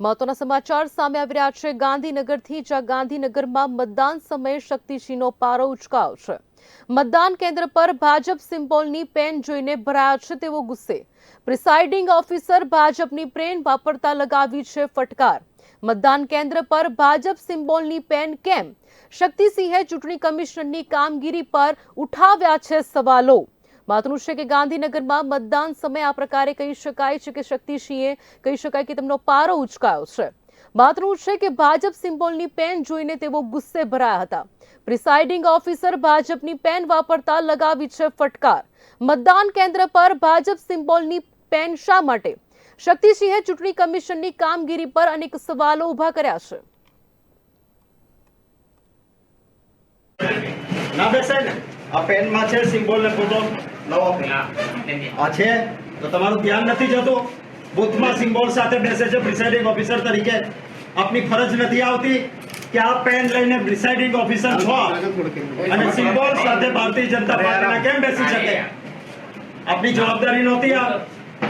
મહત્વના સમાચાર સામે આવી રહ્યા છે. ગાંધીનગરથી, જ્યાં ગાંધીનગરમાં મતદાન સમયે શક્તિસિંહનો પારો ઉચકાયો છે. મતદાન કેન્દ્ર પર ભાજપ સિમ્બોલની પેન જોઈને ભરાયા છે તેવો ગુસ્સે. પ્રિસાઇડિંગ ઓફિસર ભાજપની પેન વાપરતા લગાવી છે ફટકાર. મતદાન કેન્દ્ર પર ભાજપ સિમ્બોલની પેન કેમ? શક્તિસિંહે ચૂંટણી કમિશનની કામગીરી પર ઉઠાવ્યા છે સવાલો. મહત્વનું છે કે ગાંધીનગરમાં મતદાન સમયે આ પ્રકારે કહી શકાય છે કે શક્તિસિંહે કહી શકાય કે તેમનો પારો ઉચકાયો છે. માતનું છે કે ભાજપ સિમ્બોલની પેન જોઈને તેઓ ગુસ્સે ભરાયા હતા. પ્રિસાઇડિંગ ઓફિસર ભાજપની પેન વાપરતા લગાવી છે ફટકાર. મતદાન કેન્દ્ર પર ભાજપ સિમ્બોલની પેન શા માટે? શક્તિસિંહે ચૂંટણી કમિશનની કામગીરી પર અનેક સવાલો ઊભા કર્યા છે. ના બેસે ને. આ પેનમાં છે સિમ્બોલ ને ફોટો નવો આ છે? તો તમારું ધ્યાન નથી જતું? બુથમાં સિમ્બોલ સાથે બેસે છે પ્રિસાઇડિંગ ઓફિસર તરીકે. આપની ફરજ નથી આવતી કે આ પેન લઈને પ્રિસાઇડિંગ ઓફિસર છો. અને સિમ્બોલ સાથે ભારતીય જનતા પાર્ટીના કેમ બેસી શકે? આપની જવાબદારી નહોતી આ.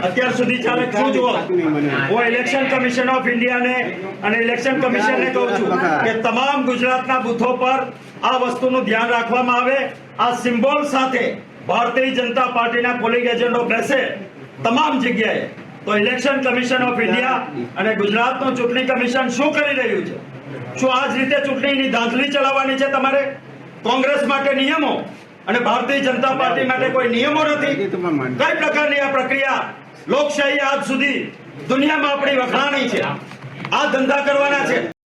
અત્યાર સુધી ચાલે શું જુઓ. હું ઇલેક્શન કમિશન ઓફ ઇન્ડિયાને અને ઇલેક્શન કમિશનને કહું છું કે તમામ ગુજરાતના બૂથો પર આ વસ્તુનું ધ્યાન રાખવામાં આવે. આ સિમ્બોલ સાથે ભારતીય જનતા પાર્ટીના પોલિંગ એજન્ટો બેસે તમામ જગ્યાએ. તો ઇલેક્શન કમિશન ઓફ ઇન્ડિયા અને ગુજરાતનું ચૂંટણી કમિશન શું કરી રહ્યું છે? શું આ જ રીતે ચૂંટણીની ધાંધલી ચલાવવાની છે તમારે? કોંગ્રેસ માટે નિયમો અને ભારતીય જનતા પાર્ટી માટે કોઈ નિયમો નથી? કઈ પ્રકારની આ પ્રક્રિયા લોકશાહી આજ સુધી દુનિયામાં આપણી વખાણી છે. આ ધંધા કરવાના છે.